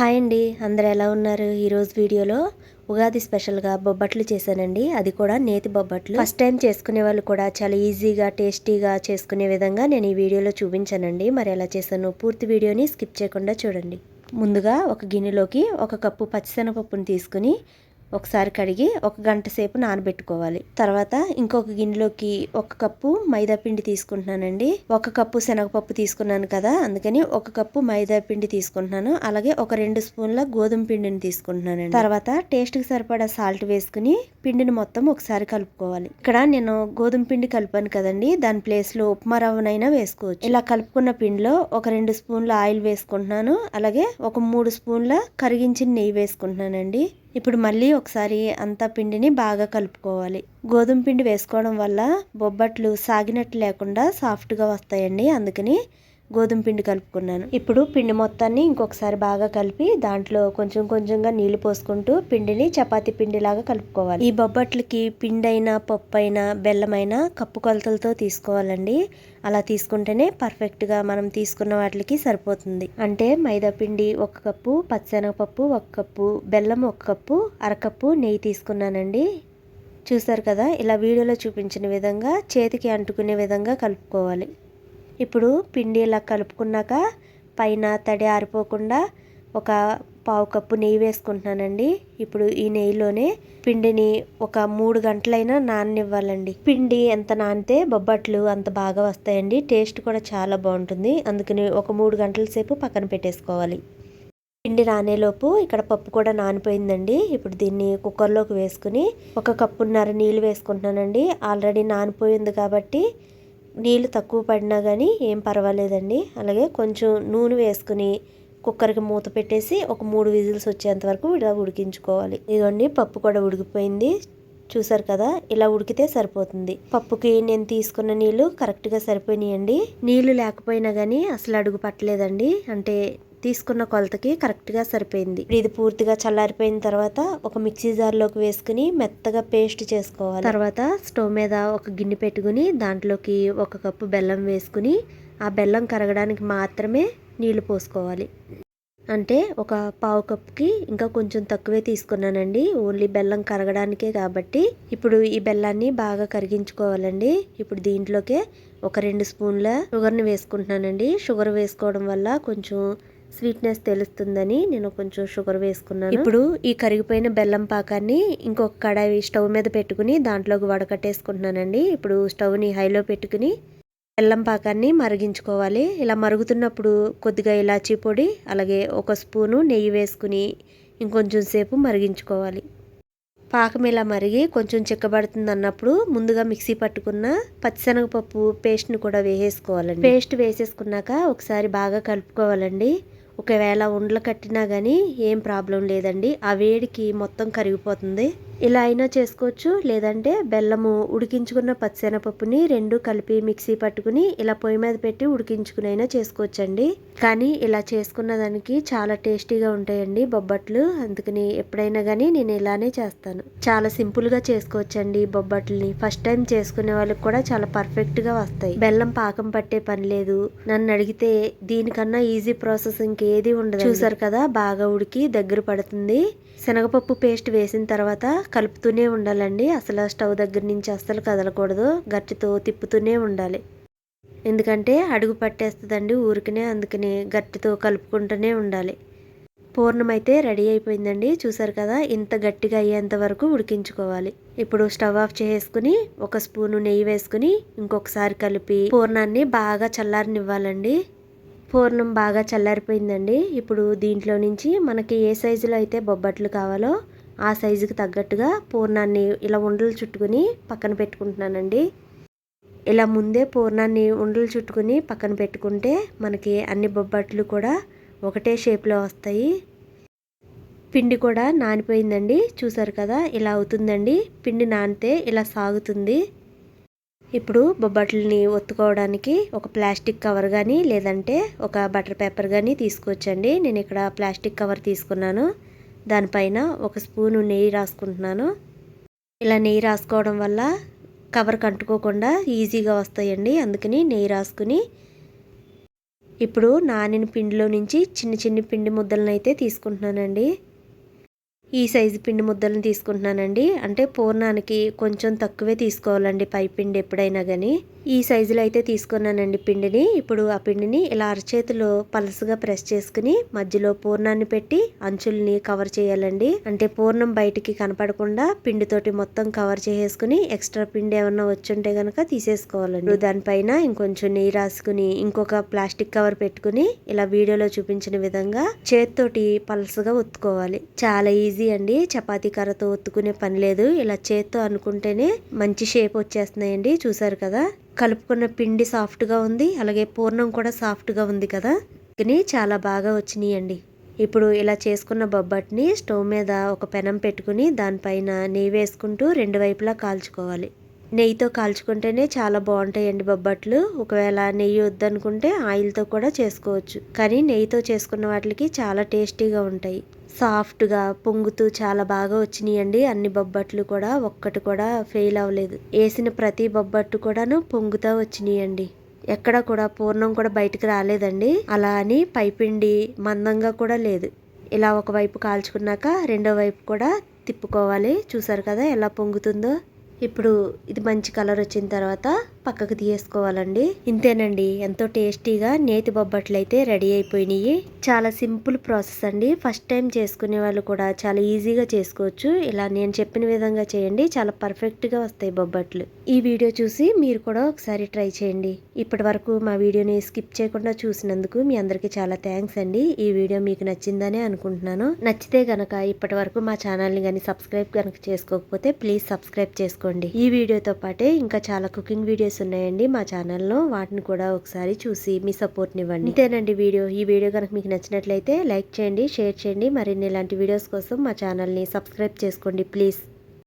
Hi అండి. అందరు ఎలా ఉన్నారు? ఈరోజు వీడియోలో ఉగాది స్పెషల్గా బొబ్బట్లు చేశానండి. అది కూడా నేతి బొబ్బట్లు. ఫస్ట్ టైం చేసుకునే వాళ్ళు కూడా చాలా ఈజీగా టేస్టీగా చేసుకునే విధంగా నేను ఈ వీడియోలో చూపించానండి. మరి ఎలా చేశాను పూర్తి వీడియోని స్కిప్ చేయకుండా చూడండి. ముందుగా ఒక గిన్నెలోకి ఒక కప్పు పచ్చిశనగపప్పుని తీసుకుని ఒకసారి కడిగి ఒక గంట సేపు నానబెట్టుకోవాలి. తర్వాత ఇంకొక గిన్నెలోకి ఒక కప్పు మైదా పిండి తీసుకుంటున్నానండి. ఒక కప్పు శనగపప్పు తీసుకున్నాను కదా అందుకని ఒక కప్పు మైదా పిండి తీసుకుంటున్నాను. అలాగే ఒక రెండు స్పూన్ల గోధుమ పిండిని తీసుకుంటున్నానండి. తర్వాత టేస్ట్కి సరిపడా సాల్ట్ వేసుకుని పిండిని మొత్తం ఒకసారి కలుపుకోవాలి. ఇక్కడ నేను గోధుమ పిండి కలిపాను కదండి దాని ప్లేస్లో ఉప్మా రవ్వనైనా వేసుకోవచ్చు. ఇలా కలుపుకున్న పిండిలో ఒక రెండు స్పూన్ల ఆయిల్ వేసుకుంటున్నాను. అలాగే ఒక మూడు స్పూన్ల కరిగించిన నెయ్యి వేసుకుంటున్నానండి. ఇప్పుడు మళ్ళీ ఒకసారి అంతా పిండిని బాగా కలుపుకోవాలి. గోధుమ పిండి వేసుకోవడం వల్ల బొబ్బట్లు సాగినట్టు లేకుండా సాఫ్ట్గా వస్తాయండి. అందుకని గోధుమ పిండి కలుపుకున్నాను. ఇప్పుడు పిండి మొత్తాన్ని ఇంకొకసారి బాగా కలిపి దాంట్లో కొంచెం కొంచెంగా నీళ్ళు పోసుకుంటూ పిండిని చపాతీ పిండిలాగా కలుపుకోవాలి. ఈ బొబ్బట్లకి పిండి అయినా పప్పు అయినా బెల్లమైనా కప్పు కొలతలతో తీసుకోవాలండి. అలా తీసుకుంటేనే పర్ఫెక్ట్గా మనం తీసుకున్న వాటికి సరిపోతుంది. అంటే మైదా పిండి ఒక కప్పు పచ్చనగపప్పు ఒక కప్పు బెల్లం ఒక కప్పు అరకప్పు నెయ్యి తీసుకున్నానండి. చూసారు కదా ఇలా వీడియోలో చూపించిన విధంగా చేతికి అంటుకునే విధంగా కలుపుకోవాలి. ఇప్పుడు పిండి ఇలా కలుపుకున్నాక పైన తడి ఆరిపోకుండా ఒక పావు కప్పు నెయ్యి వేసుకుంటున్నానండి. ఇప్పుడు ఈ నెయ్యిలోనే పిండిని ఒక మూడు గంటలైనా నాననివ్వాలండి. పిండి ఎంత నానితే బొబ్బట్లు అంత బాగా వస్తాయండి. టేస్ట్ కూడా చాలా బాగుంటుంది. అందుకని ఒక మూడు గంటల సేపు పక్కన పెట్టేసుకోవాలి. పిండి నానేలోపు ఇక్కడ పప్పు కూడా నానిపోయిందండి. ఇప్పుడు దీన్ని కుక్కర్లోకి వేసుకుని ఒక కప్పున్నర నీళ్ళు వేసుకుంటున్నానండి. ఆల్రెడీ నానిపోయింది కాబట్టి నీళ్ళు తక్కువ పడినా కానీ ఏం పర్వాలేదండి. అలాగే కొంచెం నూనె వేసుకుని కుక్కర్కి మూత పెట్టేసి ఒక మూడు విజిల్స్ వచ్చేంత వరకు ఇలా ఉడికించుకోవాలి. ఇదిగోండి పప్పు కూడా ఉడికిపోయింది. చూసారు కదా ఇలా ఉడికితే సరిపోతుంది. పప్పుకి నేను తీసుకున్న నీళ్ళు కరెక్ట్గా సరిపోయినాయండి. నీళ్ళు లేకపోయినా కానీ అసలు అడుగు పట్టలేదండి. అంటే తీసుకున్న కొలతకి కరెక్ట్గా సరిపోయింది. ఇది పూర్తిగా చల్లారిపోయిన తర్వాత ఒక మిక్సీ జార్లోకి వేసుకుని మెత్తగా పేస్ట్ చేసుకోవాలి. తర్వాత స్టవ్ మీద ఒక గిన్నె పెట్టుకుని దాంట్లోకి ఒక కప్పు బెల్లం వేసుకుని ఆ బెల్లం కరగడానికి మాత్రమే నీళ్ళు పోసుకోవాలి. అంటే ఒక పావు కప్కి ఇంకా కొంచెం తక్కువే తీసుకున్నానండి. ఓన్లీ బెల్లం కరగడానికే కాబట్టి. ఇప్పుడు ఈ బెల్లాన్ని బాగా కరిగించుకోవాలండి. ఇప్పుడు దీంట్లోకే ఒక రెండు స్పూన్ల షుగర్ని వేసుకుంటున్నానండి. షుగర్ వేసుకోవడం వల్ల కొంచెం స్వీట్నెస్ తెలుస్తుందని నేను కొంచెం షుగర్ వేసుకున్నాను. ఇప్పుడు ఈ కరిగిపోయిన బెల్లం పాకాన్ని ఇంకొక కడాయి స్టవ్ మీద పెట్టుకుని దాంట్లోకి వడకట్టేసుకుంటున్నానండి. ఇప్పుడు స్టవ్ని హైలో పెట్టుకుని బెల్లం పాకాన్ని మరిగించుకోవాలి. ఇలా మరుగుతున్నప్పుడు కొద్దిగా ఇలాచీ పొడి అలాగే ఒక స్పూను నెయ్యి వేసుకుని ఇంకొంచెం సేపు మరిగించుకోవాలి. పాకం ఇలా మరిగి కొంచెం చిక్కబడుతుంది అన్నప్పుడు ముందుగా మిక్సీ పట్టుకున్న పచ్చిశనగపప్పు పేస్ట్ని కూడా వేసేసుకోవాలండి. పేస్ట్ వేసేసుకున్నాక ఒకసారి బాగా కలుపుకోవాలండి. ఒకవేళ ఉండలు కట్టినా కానీ ఏం ప్రాబ్లం లేదండి. ఆ వేడికి మొత్తం కరిగిపోతుంది. ఇలా అయినా చేసుకోవచ్చు. లేదంటే బెల్లము ఉడికించుకున్న పచ్చిశనగపప్పుని రెండు కలిపి మిక్సీ పట్టుకుని ఇలా పొయ్యి మీద పెట్టి ఉడికించుకునైనా చేసుకోవచ్చండి. కానీ ఇలా చేసుకున్న దానికి చాలా టేస్టీగా ఉంటాయండి బొబ్బట్లు. అందుకని ఎప్పుడైనా కానీ నేను ఇలానే చేస్తాను. చాలా సింపుల్గా చేసుకోవచ్చండి బొబ్బట్లని. ఫస్ట్ టైం చేసుకునే వాళ్ళకి కూడా చాలా పర్ఫెక్ట్గా వస్తాయి. బెల్లం పాకం పట్టే పని లేదు. నన్ను అడిగితే దీనికన్నా ఈజీ ప్రాసెస్ ఇంకేది ఉండదు చూసారు కదా బాగా ఉడికి దగ్గర పడుతుంది. శనగపప్పు పేస్ట్ వేసిన తర్వాత కలుపుతూనే ఉండాలండి. అసలు స్టవ్ దగ్గర నుంచి అస్సలు కదలకూడదు. గట్టితో తిప్పుతూనే ఉండాలి. ఎందుకంటే అడుగు పట్టేస్తుందండి ఊరికనే అందుకని గట్టితో కలుపుకుంటూనే ఉండాలి. పూర్ణం అయితే రెడీ అయిపోయిందండి. చూసారు కదా ఇంత గట్టిగా అయ్యేంత వరకు ఉడికించుకోవాలి. ఇప్పుడు స్టవ్ ఆఫ్ చేసుకుని ఒక స్పూను నెయ్యి వేసుకుని ఇంకొకసారి కలిపి పూర్ణాన్ని బాగా చల్లారనివ్వాలండి. పూర్ణం బాగా చల్లారిపోయిందండి. ఇప్పుడు దీంట్లో నుంచి మనకి ఏ సైజులో అయితే బొబ్బట్లు కావాలో ఆ సైజుకి తగ్గట్టుగా పూర్ణాన్ని ఇలా ఉండలు చుట్టుకుని పక్కన పెట్టుకుంటున్నానండి. ఇలా ముందే పూర్ణాన్ని ఉండలు చుట్టుకుని పక్కన పెట్టుకుంటే మనకి అన్ని బొబ్బట్లు కూడా ఒకటే షేప్లో వస్తాయి. పిండి కూడా నానిపోయిందండి. చూసారు కదా ఇలా అవుతుందండి. పిండి నానితే ఇలా సాగుతుంది. ఇప్పుడు బొబ్బట్లని ఒత్తుకోవడానికి ఒక ప్లాస్టిక్ కవర్ కానీ లేదంటే ఒక బటర్ పేపర్ కానీ తీసుకోవచ్చండి. నేను ఇక్కడ ప్లాస్టిక్ కవర్ తీసుకున్నాను. దానిపైన ఒక స్పూను నెయ్యి రాసుకుంటున్నాను. ఇలా నెయ్యి రాసుకోవడం వల్ల కవర్ కంటుకోకుండా ఈజీగా వస్తాయండి. అందుకని నెయ్యి రాసుకుని ఇప్పుడు నానిన పిండిలో నుంచి చిన్న చిన్న పిండి ముద్దలను అయితే తీసుకుంటున్నానండి. ఈ సైజు పిండి ముద్దలను తీసుకుంటున్నానండి. అంటే పూర్ణానికి కొంచెం తక్కువే తీసుకోవాలండి పై పిండి ఎప్పుడైనా కానీ ఈ సైజులో అయితే తీసుకున్నానండి పిండిని. ఇప్పుడు ఆ పిండిని ఇలా అరచేతిలో పలసగా ప్రెస్ చేసుకుని మధ్యలో పూర్ణాన్ని పెట్టి అంచుల్ని కవర్ చేయాలండి. అంటే పూర్ణం బయటికి కనపడకుండా పిండితోటి మొత్తం కవర్ చేసేసుకుని ఎక్స్ట్రా పిండి ఏమన్నా వచ్చుంటే కనుక తీసేసుకోవాలండి. దానిపైన ఇంకొంచెం నెయ్యి రాసుకుని ఇంకొక ప్లాస్టిక్ కవర్ పెట్టుకుని ఇలా వీడియోలో చూపించిన విధంగా చేత్తోటి పలసగా ఒత్తుకోవాలి చాలా ఈజీ అండి. చపాతీ కర్రతో ఒత్తుకునే పని లేదు. ఇలా చేత్తో అనుకుంటేనే మంచి షేప్ వచ్చేస్తున్నాయండి. చూసారు కదా? కలుపుకున్న పిండి సాఫ్ట్గా ఉంది. అలాగే పూర్ణం కూడా సాఫ్ట్గా ఉంది కదా? కానీ చాలా బాగా వచ్చినాయండి. ఇప్పుడు ఇలా చేసుకున్న బొబ్బట్ని స్టవ్ మీద ఒక పెనం పెట్టుకుని దానిపైన నెయ్యి వేసుకుంటూ రెండు వైపులా కాల్చుకోవాలి. నెయ్యితో కాల్చుకుంటేనే చాలా బాగుంటాయండి బొబ్బట్లు. ఒకవేళ నెయ్యి వద్దనుకుంటే ఆయిల్తో కూడా చేసుకోవచ్చు. కానీ నెయ్యితో చేసుకున్న వాటికి చాలా టేస్టీగా ఉంటాయి. సాఫ్ట్గా పొంగుతూ చాలా బాగా వచ్చినాయండి. అన్ని బొబ్బట్లు కూడా ఒక్కటి కూడా ఫెయిల్ అవ్వలేదు. వేసిన ప్రతి బొబ్బట్టు కూడాను పొంగుతూ వచ్చినాయండి. ఎక్కడ కూడా పూర్ణం కూడా బయటకు రాలేదండి. అలా అని పైపిండి మందంగా కూడా లేదు. ఇలా ఒకవైపు కాల్చుకున్నాక రెండో వైపు కూడా తిప్పుకోవాలి. చూసారు కదా ఎలా పొంగుతుందో? ఇప్పుడు ఇది మంచి కలర్ వచ్చిన తర్వాత పక్కకు తీసుకోవాలండి ఇంతేనండి. ఎంతో టేస్టీగా నేతి బొబ్బట్లు అయితే రెడీ అయిపోయినాయి. చాలా సింపుల్ ప్రాసెస్ అండి. ఫస్ట్ టైం చేసుకునే వాళ్ళు కూడా చాలా ఈజీగా చేసుకోవచ్చు. ఇలా నేను చెప్పిన విధంగా చేయండి. చాలా పర్ఫెక్ట్గా వస్తాయి బొబ్బట్లు. ఈ వీడియో చూసి మీరు కూడా ఒకసారి ట్రై చేయండి. ఇప్పటి వరకు మా వీడియోని స్కిప్ చేయకుండా చూసినందుకు మీ అందరికీ చాలా థ్యాంక్స్ అండి. ఈ వీడియో మీకు నచ్చిందని అనుకుంటున్నాను. నచ్చితే గనక ఇప్పటి వరకు మా ఛానల్ని కానీ సబ్స్క్రైబ్ కనుక చేసుకోకపోతే ప్లీజ్ సబ్స్క్రైబ్ చేసుకోండి. ఈ వీడియోతో పాటే ఇంకా చాలా కుకింగ్ వీడియోస్ ఉన్నాయండి మా ఛానల్లో. వాటిని కూడా ఒకసారి చూసి మీ సపోర్ట్ని ఇవ్వండి ఇంతేనండి వీడియో. ఈ వీడియో కనుక మీకు నచ్చినట్లయితే లైక్ చేయండి షేర్ చేయండి. మరిన్ని ఇలాంటి వీడియోస్ కోసం మా ఛానల్ని సబ్స్క్రైబ్ చేసుకోండి ప్లీజ్.